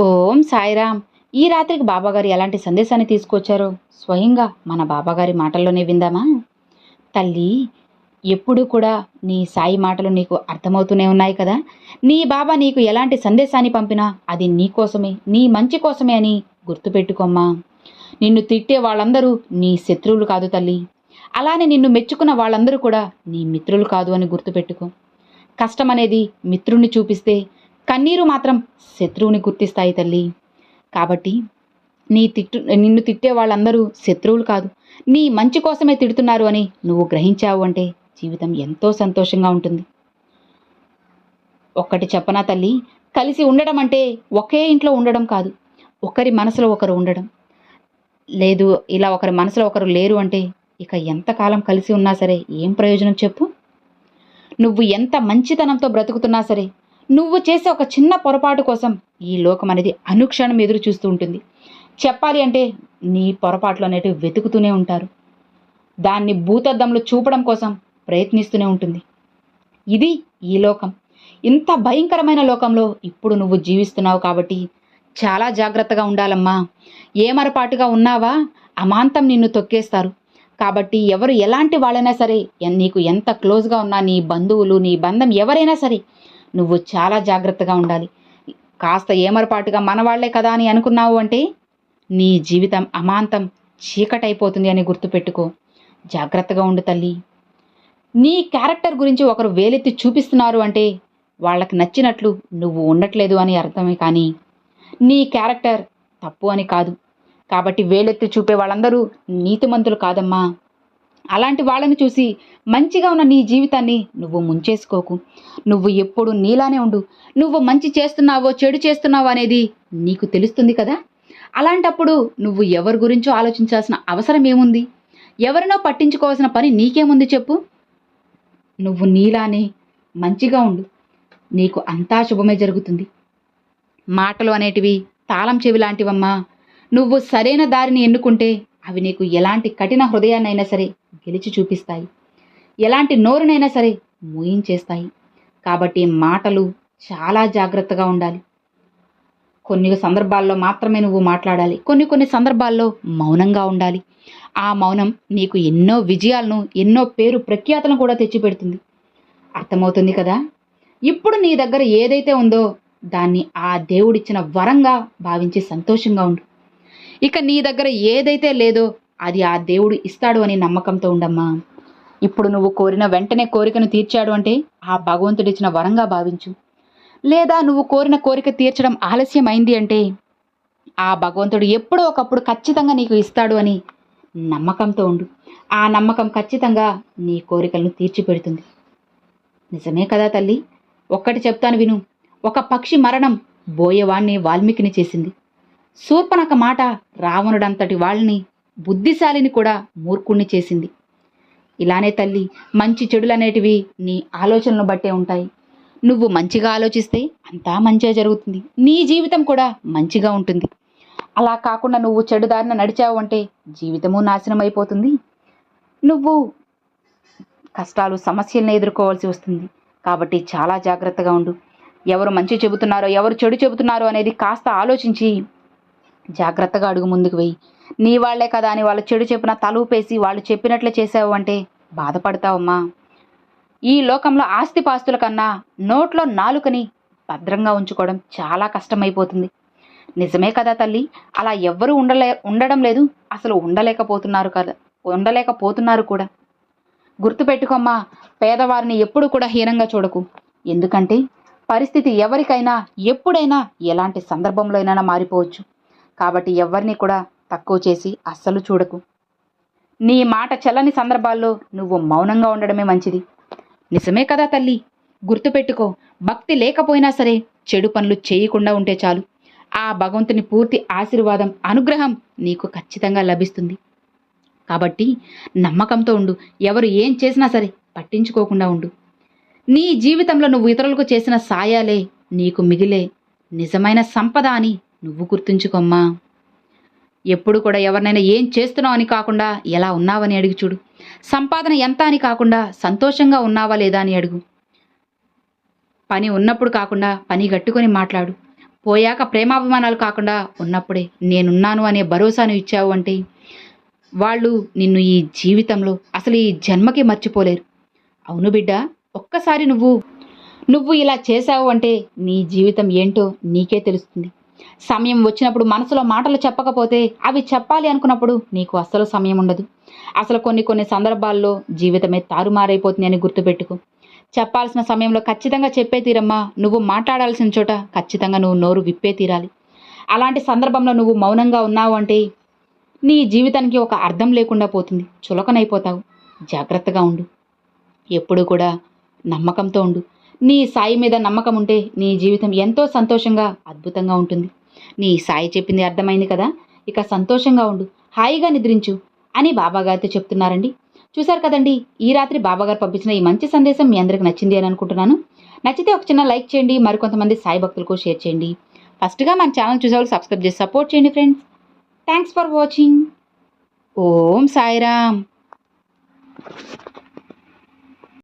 ఓం సాయిరామ్. ఈ రాత్రికి బాబాగారు ఎలాంటి సందేశాన్ని తీసుకొచ్చారో? స్వయంగా మన బాబాగారి మాటల్లోనే విందామా? తల్లి ఎప్పుడూ కూడా నీ సాయి మాటలు నీకు అర్థమవుతూనే ఉన్నాయి కదా? నీ బాబా నీకు ఎలాంటి సందేశాన్ని పంపినా అది నీ కోసమే నీ మంచి కోసమే అని గుర్తుపెట్టుకోమ్మా. నిన్ను తిట్టే వాళ్ళందరూ నీ శత్రువులు కాదు తల్లి. అలానే నిన్ను మెచ్చుకున్న వాళ్ళందరూ కూడా నీ మిత్రులు కాదు అని గుర్తుపెట్టుకో. కష్టం అనేది మిత్రుణ్ణి చూపిస్తే కన్నీరు మాత్రం శత్రువుని గుర్తిస్తాయి తల్లి. కాబట్టి నీ తిట్టు నిన్ను తిట్టే వాళ్ళందరూ శత్రువులు కాదు. నీ మంచి కోసమే తిడుతున్నారు అని నువ్వు గ్రహించావు అంటే జీవితం ఎంతో సంతోషంగా ఉంటుంది. ఒక్కటి చెప్పనా తల్లి? కలిసి ఉండడం అంటే ఒకే ఇంట్లో ఉండడం కాదు. ఒకరి మనసులో ఒకరు ఉండడం. లేదు ఇలా ఒకరి మనసులో ఒకరు లేరు అంటే ఇక ఎంతకాలం కలిసి ఉన్నా సరే ఏం ప్రయోజనం చెప్పు? నువ్వు ఎంత మంచితనంతో బ్రతుకుతున్నా సరే నువ్వు చేసే ఒక చిన్న పొరపాటు కోసం ఈ లోకం అనేది అనుక్షణం ఎదురు చూస్తూ ఉంటుంది. చెప్పాలి అంటే నీ పొరపాట్లు అనేటివి వెతుకుతూనే ఉంటారు. దాన్ని భూతద్దంలో చూపడం కోసం ప్రయత్నిస్తూనే ఉంటుంది. ఇది ఈ లోకం. ఇంత భయంకరమైన లోకంలో ఇప్పుడు నువ్వు జీవిస్తున్నావు కాబట్టి చాలా జాగ్రత్తగా ఉండాలమ్మా. ఏమరపాటుగా ఉన్నావా అమాంతం నిన్ను తొక్కేస్తారు. కాబట్టి ఎవరు ఎలాంటి వాళ్ళైనా సరే నీకు ఎంత క్లోజ్గా ఉన్నా నీ బంధువులు నీ బంధం ఎవరైనా సరే నువ్వు చాలా జాగ్రత్తగా ఉండాలి. కాస్త ఏమరపాటుగా మన వాళ్ళే కదా అని అనుకున్నావు అంటే నీ జీవితం అమాంతం చీకటైపోతుంది అని గుర్తుపెట్టుకో. జాగ్రత్తగా ఉండు తల్లి. నీ క్యారెక్టర్ గురించి ఒకరు వేలెత్తి చూపిస్తున్నారు అంటే వాళ్ళకి నచ్చినట్లు నువ్వు ఉండట్లేదు అని అర్థమే కానీ నీ క్యారెక్టర్ తప్పు అని కాదు. కాబట్టి వేలెత్తి చూపే వాళ్ళందరూ నీతిమంతులు కాదమ్మా. అలాంటి వాళ్ళని చూసి మంచిగా ఉన్న నీ జీవితాన్ని నువ్వు ముంచేసుకోకు. నువ్వు ఎప్పుడు నీలానే ఉండు. నువ్వు మంచి చేస్తున్నావో చెడు చేస్తున్నావో అనేది నీకు తెలుస్తుంది కదా? అలాంటప్పుడు నువ్వు ఎవరి గురించో ఆలోచించాల్సిన అవసరం ఏముంది? ఎవరినో పట్టించుకోవాల్సిన పని నీకేముంది చెప్పు? నువ్వు నీలానే మంచిగా ఉండు. నీకు అంతా శుభమే జరుగుతుంది. మాటలు అనేటివి తాళం చెవి లాంటివమ్మా. నువ్వు సరైన దారిని ఎన్నుకుంటే అవి నీకు ఎలాంటి కఠిన హృదయాన్నైనా సరే గెలిచి చూపిస్తాయి. ఎలాంటి నోరునైనా సరే మూయించేస్తాయి. కాబట్టి మాటలు చాలా జాగ్రత్తగా ఉండాలి. కొన్ని సందర్భాల్లో మాత్రమే నువ్వు మాట్లాడాలి. కొన్ని కొన్ని సందర్భాల్లో మౌనంగా ఉండాలి. ఆ మౌనం నీకు ఎన్నో విజయాలను ఎన్నో పేరు ప్రఖ్యాతలను కూడా తెచ్చిపెడుతుంది. అర్థమవుతుంది కదా? ఇప్పుడు నీ దగ్గర ఏదైతే ఉందో దాన్ని ఆ దేవుడిచ్చిన వరంగా భావించి సంతోషంగా ఉండు. ఇక నీ దగ్గర ఏదైతే లేదో అది ఆ దేవుడు ఇస్తాడు అని నమ్మకంతో ఉండమ్మా. ఇప్పుడు నువ్వు కోరిన వెంటనే కోరికను తీర్చాడు అంటే ఆ భగవంతుడిచ్చిన వరంగా భావించు. లేదా నువ్వు కోరిన కోరిక తీర్చడం ఆలస్యం అయింది అంటే ఆ భగవంతుడు ఎప్పుడో ఒకప్పుడు ఖచ్చితంగా నీకు ఇస్తాడు అని నమ్మకంతో ఉండు. ఆ నమ్మకం ఖచ్చితంగా నీ కోరికలను తీర్చిపెడుతుంది. నిజమే కదా తల్లి? ఒక్కటి చెప్తాను విను. ఒక పక్షి మరణం బోయేవాణ్ణి వాల్మీకిని చేసింది. శూర్పణక మాట రావణుడంతటి వాళ్ళని బుద్ధిశాలిని కూడా మూర్ఖుణ్ణి చేసింది. ఇలానే తల్లి మంచి చెడులనేటివి నీ ఆలోచనలను బట్టే ఉంటాయి. నువ్వు మంచిగా ఆలోచిస్తే అంతా మంచిగా జరుగుతుంది. నీ జీవితం కూడా మంచిగా ఉంటుంది. అలా కాకుండా నువ్వు చెడుదారిన నడిచావు అంటే జీవితము నాశనం అయిపోతుంది నువ్వు కష్టాలు సమస్యలను ఎదుర్కోవాల్సి వస్తుంది. కాబట్టి చాలా జాగ్రత్తగా ఉండు. ఎవరు మంచి చెబుతున్నారో ఎవరు చెడు చెబుతున్నారో అనేది కాస్త ఆలోచించి జాగ్రత్తగా అడుగు ముందుకు వెయ్యి నీ వాళ్ళే కదా అని వాళ్ళు చెడు చెప్పిన తలూపేసి వాళ్ళు చెప్పినట్లే చేసావు అంటే బాధపడతావమ్మా. ఈ లోకంలో ఆస్తిపాస్తుల కన్నా నోట్లో నాలుకని భద్రంగా ఉంచుకోవడం చాలా కష్టమైపోతుంది. నిజమే కదా తల్లి అలా ఎవ్వరూ ఉండలే ఉండడం లేదు అసలు ఉండలేకపోతున్నారు కదా ఉండలేకపోతున్నారు కూడా. గుర్తుపెట్టుకోమ్మా పేదవారిని ఎప్పుడు కూడా హీనంగా చూడకు. ఎందుకంటే పరిస్థితి ఎవరికైనా ఎప్పుడైనా ఎలాంటి సందర్భంలో అయినా మారిపోవచ్చు. కాబట్టి ఎవరిని కూడా తక్కువ చేసి అస్సలు చూడకు. నీ మాట చెల్లని సందర్భాల్లో నువ్వు మౌనంగా ఉండడమే మంచిది. నిజమే కదా తల్లి? గుర్తుపెట్టుకో భక్తి లేకపోయినా సరే చెడు పనులు చేయకుండా ఉంటే చాలు. ఆ భగవంతుని పూర్తి ఆశీర్వాదం అనుగ్రహం నీకు ఖచ్చితంగా లభిస్తుంది. కాబట్టి నమ్మకంతో ఉండు ఎవరు ఏం చేసినా సరే పట్టించుకోకుండా ఉండు. నీ జీవితంలో నువ్వు ఇతరులకు చేసిన సాయాలే నీకు మిగిలే. నిజమైన సంపద అని నువ్వు గుర్తుంచుకోమ్మా. ఎప్పుడు కూడా ఎవరినైనా ఏం చేస్తున్నావు అని కాకుండా ఎలా ఉన్నావని అడిగి చూడు. సంపాదన ఎంత అని కాకుండా సంతోషంగా ఉన్నావా లేదా అని అడుగు. పని ఉన్నప్పుడు కాకుండా పని గట్టుకొని మాట్లాడు. పోయాక ప్రేమాభిమానాలు కాకుండా ఉన్నప్పుడే నేనున్నాను అనే భరోసాను ఇచ్చావు అంటే వాళ్ళు నిన్ను ఈ జీవితంలో అసలు ఈ జన్మకి మర్చిపోలేరు. అవును బిడ్డ ఒక్కసారి నువ్వు నువ్వు ఇలా చేశావు అంటే నీ జీవితం ఏంటో నీకే తెలుస్తుంది. సమయం వచ్చినప్పుడు మనసులో మాటలు చెప్పకపోతే అవి చెప్పాలి అనుకున్నప్పుడు నీకు అస్సలు సమయం ఉండదు. అసలు కొన్ని కొన్ని సందర్భాల్లో జీవితమే తారుమారైపోతుంది అని గుర్తుపెట్టుకో. చెప్పాల్సిన సమయంలో ఖచ్చితంగా చెప్పే తీరమ్మా. నువ్వు మాట్లాడాల్సిన చోట ఖచ్చితంగా నువ్వు నోరు విప్పే తీరాలి. అలాంటి సందర్భంలో నువ్వు మౌనంగా ఉన్నావు అంటే నీ జీవితానికి ఒక అర్థం లేకుండా పోతుంది. చులకనైపోతావు. జాగ్రత్తగా ఉండు. ఎప్పుడూ కూడా నమ్మకంతో ఉండు. నీ సాయి మీద నమ్మకం ఉంటే నీ జీవితం ఎంతో సంతోషంగా అద్భుతంగా ఉంటుంది. నీ సాయి చెప్పింది అర్థమైంది కదా? ఇక సంతోషంగా ఉండు. హాయిగా నిద్రించు అని బాబాగారితో చెప్తున్నారండి. చూశారు కదండి ఈ రాత్రి బాబాగారు పంపించిన ఈ మంచి సందేశం మీ అందరికి నచ్చింది అని అనుకుంటున్నాను. నచ్చితే ఒక చిన్న లైక్ చేయండి మరికొంతమంది సాయి భక్తులకు షేర్ చేయండి. ఫస్ట్గా మన ఛానల్ చూసేవాళ్ళు సబ్స్క్రైబ్ చేసి సపోర్ట్ చేయండి friends. Thanks for watching. Om Sairam.